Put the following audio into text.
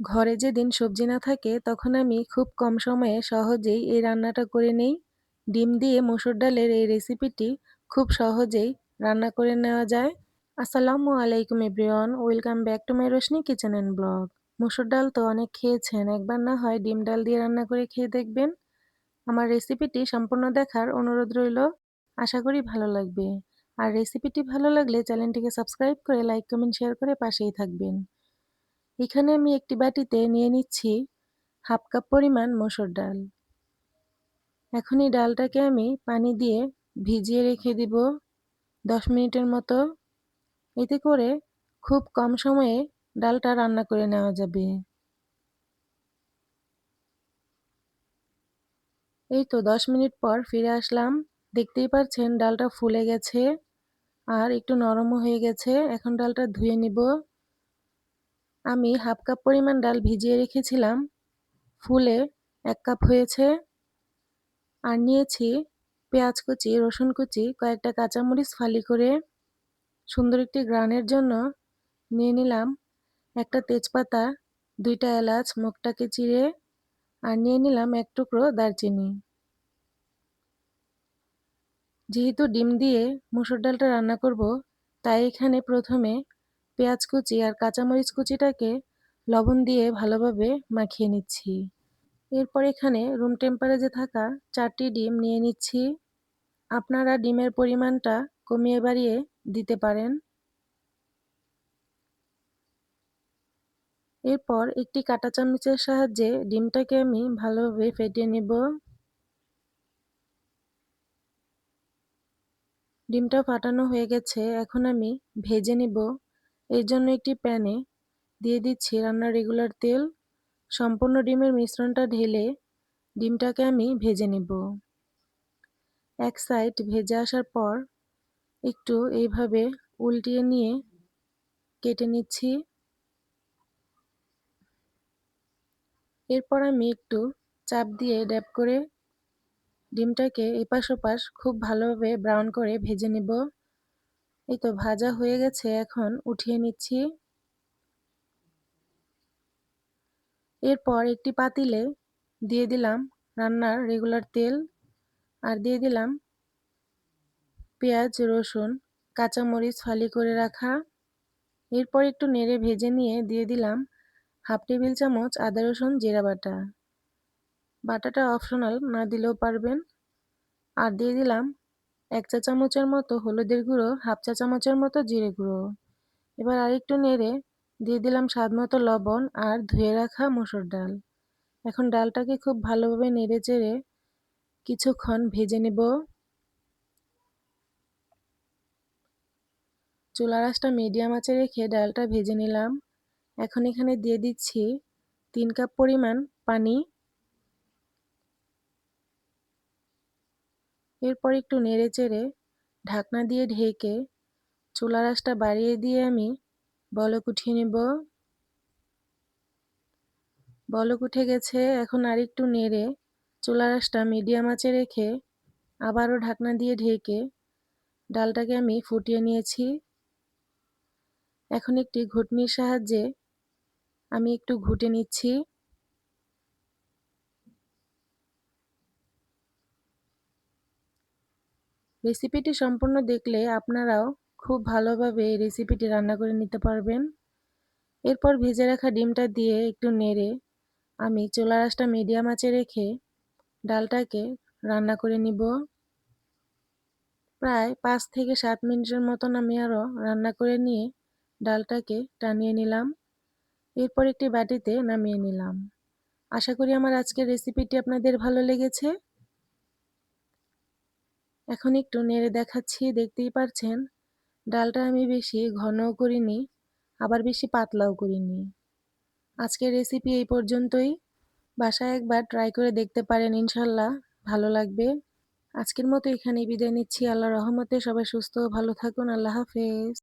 ঘরে যেদিন সবজি না থাকে, তখন আমি খুব কম সময়ে সহজেই এই রান্নাটা করে নেই। ডিম দিয়ে মসুর ডালের এই রেসিপিটি খুব সহজেই রান্না করে নেওয়া যায়। আসসালামু আলাইকুম everyone, welcome back to my Roshni kitchen and blog. মসুর ডাল তো অনেক খেয়েছেন, একবার না হয় ডিম ডাল দিয়ে রান্না করে খেয়ে দেখবেন। আমার রেসিপিটি সম্পূর্ণ দেখার অনুরোধ রইল, আশা করি ভালো লাগবে। আর রেসিপিটি ভালো লাগলে চ্যানেলটিকে সাবস্ক্রাইব করে লাইক কমেন্ট শেয়ার করে পাশেই থাকবেন। এখানে আমি একটি বাটিতে নিয়ে নিচ্ছি হাফ কাপ পরিমাণ মসুর ডাল। এখন এই ডালটাকে আমি পানি দিয়ে ভিজিয়ে রেখে দিব দশ মিনিটের মতো। এতে করে খুব কম সময়ে ডালটা রান্না করে নেওয়া যাবে। এই তো দশ মিনিট পর ফিরে আসলাম। দেখতেই পাচ্ছেন ডালটা ফুলে গেছে আর একটু নরমও হয়ে গেছে। এখন ডালটা ধুয়ে নিব। আমি হাফ কাপ পরিমাণ ডাল ভিজিয়ে রেখেছিলাম। ফুলে এক কাপ হয়েছে। আর নিয়েছি পেঁয়াজ কুচি, রসুন কুচি, কয়েকটা কাঁচামরিচ ফালি করে সুন্দর একটি গ্রানের জন্য নিয়ে নিলাম। একটা তেজপাতা, দুইটা এলাচ মুখটাকে চিড়ে আর নিয়ে নিলাম এক টুকরো দারচিনি। যেহেতু ডিম দিয়ে মুসুর ডালটা রান্না করব, তাই এখানে প্রথমে পেঁয়াজ কুচি আর কাঁচামরিচ কুচিটাকে লবণ দিয়ে ভালোভাবে মাখিয়ে নিচ্ছি। এরপর এখানে রুম টেম্পারেচারে থাকা চারটি ডিম নিয়ে নিচ্ছি। আপনারা ডিমের পরিমাণটা কমিয়ে বাড়িয়ে দিতে পারেন। এরপর একটি কাঁটা চামচের সাহায্যে ডিমটাকে আমি ভালোভাবে ফেটিয়ে নেব। ডিমটা ফাটানো হয়ে গেছে, এখন আমি ভেজে নিব। এর জন্য একটি প্যানে দিয়ে দিচ্ছি রান্নার রেগুলার তেল। সম্পূর্ণ ডিমের মিশ্রণটা ঢেলে ডিমটাকে আমি ভেজে নিব। এক সাইড ভেজে আসার পর একটু এইভাবে উল্টিয়ে নিয়ে কেটে নিচ্ছি। এরপর আমি একটু চাপ দিয়ে ড্যাপ করে ডিমটাকে এপাশ ওপাশ খুব ভালোভাবে ব্রাউন করে ভেজে নেব। এই তো ভাজা হয়ে গেছে, এখন উঠিয়ে নিচ্ছি। এরপর একটি পাতিলে দিয়ে দিলাম রান্নার রেগুলার তেল আর দিয়ে দিলাম পেঁয়াজ, রসুন, কাঁচামরিচ ফালি করে রাখা। এরপর একটু নেড়ে ভেজে নিয়ে দিয়ে দিলাম হাফ টেবিল চামচ আদা, রসুন, জিরা বাটা। বাটাটা অপশনাল না দিলেও পারবেন। আর দিয়ে দিলাম এক চা চামচের মতো হলুদের গুঁড়ো, হাফ চা চামচের মতো জিরে গুঁড়ো। এবার আরেকটু নেড়ে দিয়ে দিলাম স্বাদ মতো লবণ আর ধুয়ে রাখা মসুর ডাল। এখন ডালটাকে খুব ভালোভাবে নেড়ে চেড়ে কিছুক্ষণ ভেজে নেব। চুলা রাসটা মিডিয়াম আঁচে রেখে ডালটা ভেজে নিলাম। এখন এখানে দিয়ে দিচ্ছি তিন কাপ পরিমাণ পানি এরপর একটু নেড়ে চেড়ে ঢাকনা দিয়ে ঢেকে চুলা রাসটা বাড়িয়ে দিয়ে আমি বলক উঠিয়ে নেব। বলক উঠে গেছে, এখন আর একটু নেড়ে চুলা রাসটা মিডিয়াম আঁচে রেখে আবারও ঢাকনা দিয়ে ঢেকে ডালটাকে আমি ফুটিয়ে নিয়েছি। এখন একটি ঘুটনির সাহায্যে আমি একটু ঘুটে নিচ্ছি। রেসিপিটি সম্পূর্ণ দেখলে আপনারাও খুব ভালোভাবে এই রেসিপিটি রান্না করে নিতে পারবেন। এরপর ভেজে রাখা ডিমটা দিয়ে একটু নেড়ে আমি চোলা রাসটা মিডিয়াম আঁচে রেখে ডালটাকে রান্না করে নিব। প্রায় পাঁচ থেকে সাত মিনিটের মতন আমি আরও রান্না করে নিয়ে ডালটাকে টানিয়ে নিলাম। এরপর একটি বাটিতে নামিয়ে নিলাম। আশা করি আমার আজকের রেসিপিটি আপনাদের ভালো লেগেছে। এখন একটু নেড়ে দেখাচ্ছি, দেখতেই পারছেন? ডালটা আমি বেশি ঘনও করিনি, আবার বেশি পাতলাও করিনি। আজকের রেসিপি এই পর্যন্তই। বাসায় একবার ট্রাই করে দেখতে পারেন ইনশাল্লাহ, ভালো লাগবে। আজকের মতো এখানেই বিদায় নিচ্ছি। আল্লাহ রহমতে সবাই সুস্থ ভালো থাকুন। আল্লাহ হাফেজ।